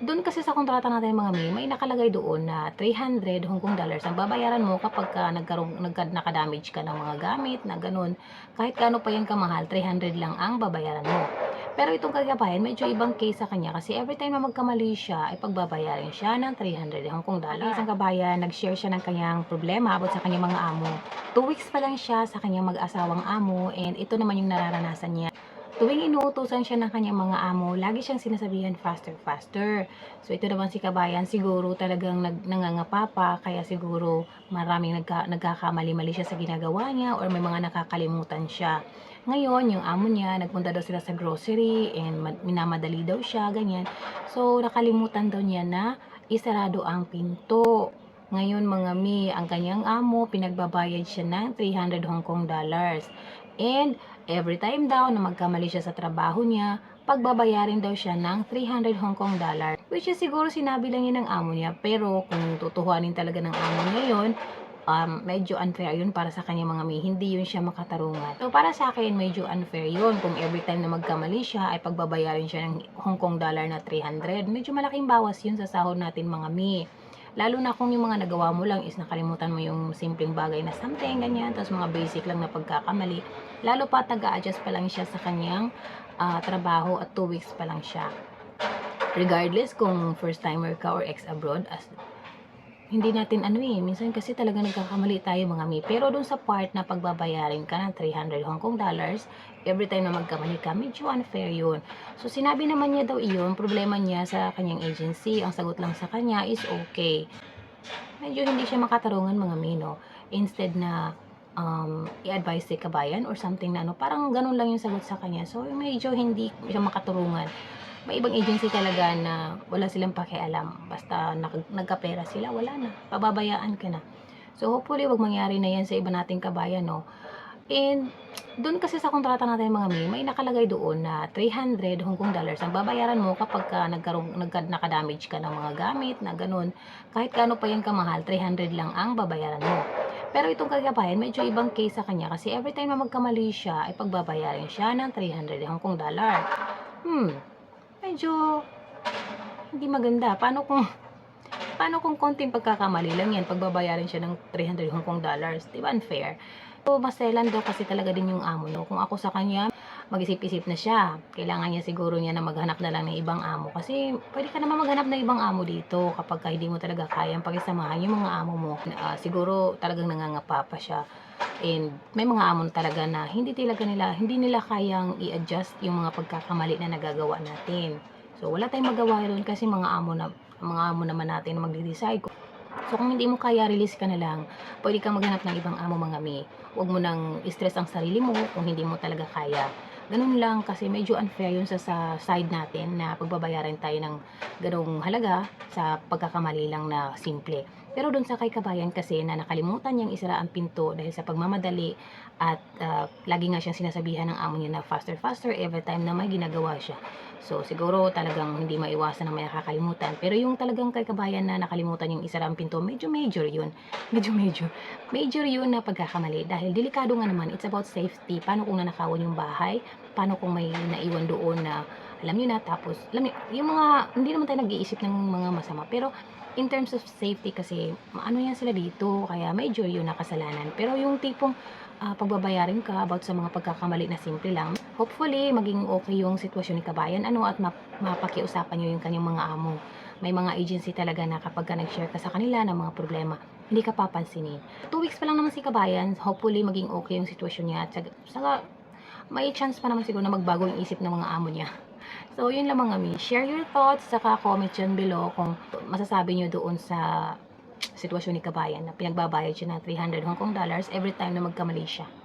Doon kasi sa kontrata natin mga mi, may nakalagay doon na 300 Hong Kong dollars ang babayaran mo kapag ka nagkaroon nagka, nakadamage ka ng mga gamit na ganun. Kahit gaano pa yan kamahal, 300 lang ang babayaran mo. Pero itong kagabayan, medyo ibang case sa kanya kasi every time na magkamali siya, ay pagbabayarin siya ng 300 Hong Kong dollars. Isang kabayan, nag-share siya ng kanyang problema about sa kanyang mga amo. Two weeks pa lang siya sa kanyang mag-asawang amo and ito naman yung nararanasan niya. Tuwing inuutosan siya ng kanyang mga amo, lagi siyang sinasabihan faster, faster. So ito naman si Kabayan, siguro talagang nag, nangangapa pa, kaya siguro maraming nagka, nagkakamali-mali siya sa ginagawa niya or may mga nakakalimutan siya. Ngayon, yung amo niya, nagpunta daw sila sa grocery and ma- minamadali daw siya, ganyan. So nakalimutan daw niya na isarado ang pinto. Ngayon mga mi, ang kanyang amo, pinagbabayad siya ng 300 Hong Kong dollars. And every time daw na magkamali siya sa trabaho niya, pagbabayarin daw siya ng 300 Hong Kong dollar. Which is siguro sinabi lang yun ng amo niya. Pero kung tutuhanin talaga ng amo niya yun, um, medyo unfair yun para sa kanya mga mi. Hindi yun siya makatarungan. So para sa akin, medyo unfair yun. Kung every time na magkamali siya, ay pagbabayarin siya ng Hong Kong dollar na 300. Medyo malaking bawas yun sa sahod natin mga mi. Lalo na kung yung mga nagawa mo lang is nakalimutan mo yung simpleng bagay na something, ganyan. Tapos mga basic lang na pagkakamali. Lalo pa taga-adjust pa lang siya sa kanyang ah, trabaho at 2 weeks pa lang siya. Regardless kung first timer ka or ex-abroad, as hindi natin ano eh, minsan kasi talaga nagkakamali tayo mga mi. Pero dun sa part na pagbabayarin ka ng 300 Hong Kong dollars, every time na magkamali ka, medyo unfair yun. So sinabi naman niya daw iyon, problema niya sa kanyang agency, ang sagot lang sa kanya is okay. Medyo hindi siya makatarungan mga mi, no? Instead na um, i-advise si kabayan or something na ano, parang ganun lang yung sagot sa kanya. So medyo hindi siya makaturungan may ibang agency talaga na wala silang pakialam. Basta nag- nagkapera sila, wala na. Pababayaan ka na. So, hopefully, wag mangyari na yan sa iba nating kabayan, no? And, doon kasi sa kontrata natin mga mi, may nakalagay doon na 300 Hong Kong dollars ang babayaran mo kapag ka nagkaroon, nagka, nakadamage ka ng mga gamit na ganun. Kahit gaano pa yan kamahal, 300 lang ang babayaran mo. Pero itong kagabayan, medyo ibang case sa kanya kasi every time na magkamali siya, ay pagbabayarin siya ng 300 Hong Kong dollar. Hmm, medyo hindi maganda. Paano kung paano kung konting pagkakamali lang yan, pagbabayarin siya ng 300 Hong Kong dollars, di ba unfair? So, maselan daw kasi talaga din yung amo no. Kung ako sa kanya, mag-isip-isip na siya. Kailangan niya siguro niya na maghanap na lang ng ibang amo. Kasi pwede ka naman maghanap ng ibang amo dito kapag ka hindi mo talaga kayang pagisamahan yung mga amo mo. Ah, siguro talagang nangangapa pa siya. And may mga amon talaga na hindi talaga nila, hindi nila kayang i-adjust yung mga pagkakamali na nagagawa natin. So, wala tayong magawa doon kasi mga amo na mga amo naman natin na magde-decide. So, kung hindi mo kaya, release ka na lang. Pwede kang maghanap ng ibang amo mga mi. Huwag mo nang stress ang sarili mo kung hindi mo talaga kaya. Ganun lang kasi medyo unfair yun sa, sa side natin na pagbabayaran tayo ng ganong halaga sa pagkakamali lang na simple. Pero doon sa kay kabayan kasi na nakalimutan niyang isara ang pinto dahil sa pagmamadali at ah, lagi nga siyang sinasabihan ng amo niya na faster faster every time na may ginagawa siya. So siguro talagang hindi maiwasan na may nakakalimutan. Pero yung talagang kay kabayan na nakalimutan yung isara ang pinto, medyo major yun. Medyo major. Major yun na pagkakamali dahil delikado nga naman. It's about safety. Paano kung nanakawan yung bahay? Paano kung may naiwan doon na alam niyo na tapos alam niyo, yung mga hindi naman tayo nag-iisip ng mga masama pero in terms of safety kasi ano yan sila dito kaya medyo yun nakasalanan. Pero yung tipong ah, pagbabayarin ka about sa mga pagkakamali na simple lang hopefully maging okay yung sitwasyon ni kabayan ano at map- mapakiusapan nyo yung kanyang mga amo. May mga agency talaga na kapag ka nag-share ka sa kanila ng mga problema hindi ka papansinin. Two weeks pa lang naman si kabayan hopefully maging okay yung sitwasyon niya at saka may chance pa naman siguro na magbago yung isip ng mga amo niya So, yun lang mga mi. Share your thoughts, saka comment dyan below kung masasabi nyo doon sa sitwasyon ni Kabayan na pinagbabayad siya ng 300 Hong Kong dollars every time na magkamali siya.